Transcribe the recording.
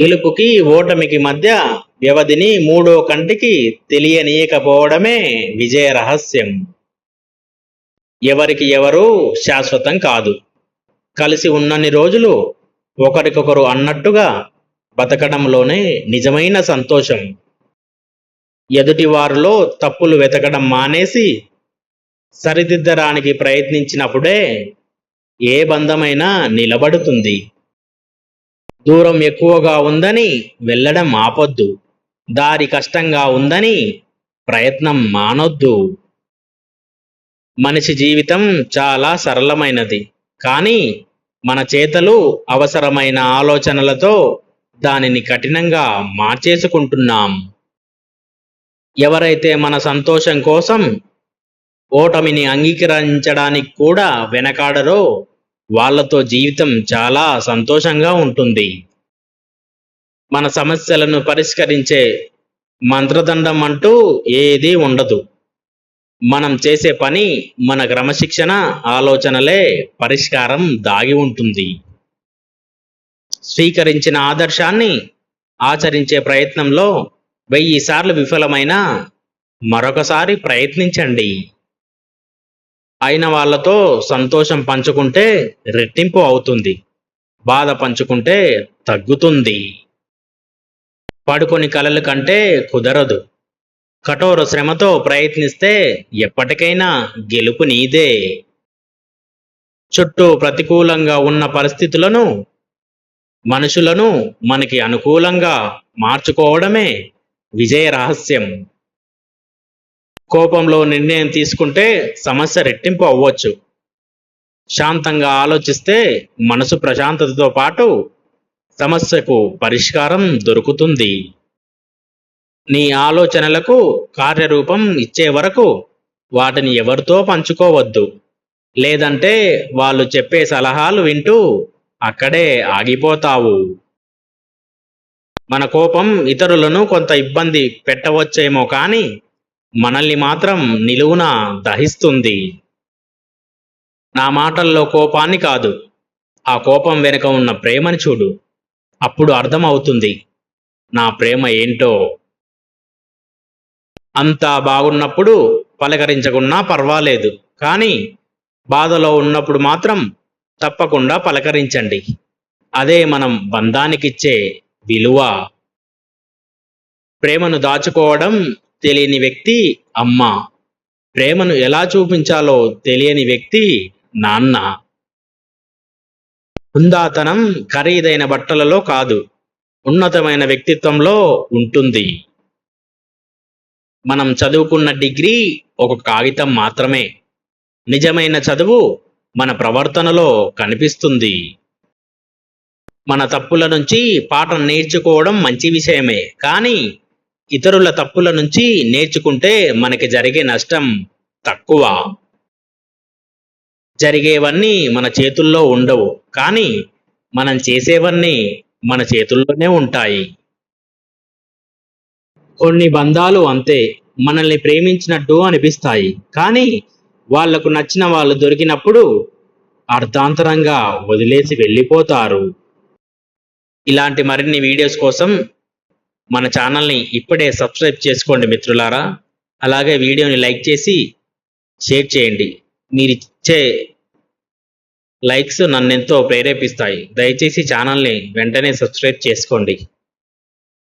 గెలుపుకి ఓటమికి మధ్య వ్యవధిని మూడో కంటికి తెలియనీయకపోవడమే విజయ రహస్యం. ఎవరికి ఎవరు శాశ్వతం కాదు. కలిసి ఉన్నన్ని రోజులు ఒకరికొకరు అన్నట్టుగా బతకడంలోనే నిజమైన సంతోషం. ఎదుటి వారిలో తప్పులు వెతకడం మానేసి సరిదిద్దడానికి ప్రయత్నించినప్పుడే ఏ బంధమైనా నిలబడుతుంది. దూరం ఎక్కువగా ఉందని వెళ్ళడం ఆపొద్దు. దారి కష్టంగా ఉందని ప్రయత్నం మానొద్దు. మనిషి జీవితం చాలా సరళమైనది. కానీ మన చేతలు అవసరమైన ఆలోచనలతో దానిని కఠినంగా మార్చేసుకుంటున్నాం. ఎవరైతే మన సంతోషం కోసం ఓటమిని అంగీకరించడానికి కూడా వెనకాడరో వాళ్ళతో జీవితం చాలా సంతోషంగా ఉంటుంది. మన సమస్యలను పరిష్కరించే మంత్రదండం అంటూ ఏదీ ఉండదు. మనం చేసే పని మన క్రమశిక్షణ ఆలోచనలే పరిష్కారం దాగి ఉంటుంది. స్వీకరించిన ఆదర్శాన్ని ఆచరించే ప్రయత్నంలో వెయ్యి సార్లు విఫలమైన మరొకసారి ప్రయత్నించండి. అయిన వాళ్ళతో సంతోషం పంచుకుంటే రెట్టింపు అవుతుంది. బాధ పంచుకుంటే తగ్గుతుంది. పడుకొని కలలు కంటే కుదరదు. కఠోర శ్రమతో ప్రయత్నిస్తే ఎప్పటికైనా గెలుపు నీదే. చుట్టూ ప్రతికూలంగా ఉన్న పరిస్థితులను మనుషులను మనకి అనుకూలంగా మార్చుకోవడమే విజయ రహస్యం. కోపంలో నిర్ణయం తీసుకుంటే సమస్య రెట్టింపు అవ్వచ్చు. శాంతంగా ఆలోచిస్తే మనసు ప్రశాంతతతో పాటు సమస్యకు పరిష్కారం దొరుకుతుంది. నీ ఆలోచనలకు కార్యరూపం ఇచ్చే వరకు వాటిని ఎవరితో పంచుకోవద్దు. లేదంటే వాళ్ళు చెప్పే సలహాలు వింటూ అక్కడే ఆగిపోతావు. మన కోపం ఇతరులను కొంత ఇబ్బంది పెట్టవచ్చేమో కానీ మనల్ని మాత్రం నిలువున దహిస్తుంది. నా మాటల్లో కోపాన్ని కాదు ఆ కోపం వెనుక ఉన్న ప్రేమని చూడు. అప్పుడు అర్థమవుతుంది నా ప్రేమ ఏంటో. అంతా బాగున్నప్పుడు పలకరించకున్నా పర్వాలేదు కానీ బాధలో ఉన్నప్పుడు మాత్రం తప్పకుండా పలకరించండి. అదే మనం బంధానికిచ్చే విలువ. ప్రేమను దాచుకోవడం తెలియని వ్యక్తి అమ్మ. ప్రేమను ఎలా చూపించాలో తెలియని వ్యక్తి నాన్న. హుందాతనం ఖరీదైన బట్టలలో కాదు ఉన్నతమైన వ్యక్తిత్వంలో ఉంటుంది. మనం చదువుకున్న డిగ్రీ ఒక కాగితం మాత్రమే. నిజమైన చదువు మన ప్రవర్తనలో కనిపిస్తుంది. మన తప్పుల నుంచి పాఠం నేర్చుకోవడం మంచి విషయమే కానీ ఇతరుల తప్పుల నుంచి నేర్చుకుంటే మనకి జరిగే నష్టం తక్కువ. జరిగేవన్నీ మన చేతుల్లో ఉండవు. కానీ మనం చేసేవన్నీ మన చేతుల్లోనే ఉంటాయి. కొన్ని బంధాలు అంతే. మనల్ని ప్రేమించినట్టు అనిపిస్తాయి. కానీ వాళ్ళకు నచ్చిన వాళ్ళు దొరికినప్పుడు అర్థాంతరంగా వదిలేసి వెళ్ళిపోతారు. ఇలాంటి మరిన్ని వీడియోస్ కోసం మన ఛానల్ని ఇప్పుడే సబ్స్క్రైబ్ చేసుకోండి మిత్రులారా. అలాగే వీడియోని లైక్ చేసి షేర్ చేయండి. మీరు ఇచ్చే లైక్స్ నన్నెంతో ప్రేరేపిస్తాయి. దయచేసి ఛానల్ని వెంటనే సబ్స్క్రైబ్ చేసుకోండి.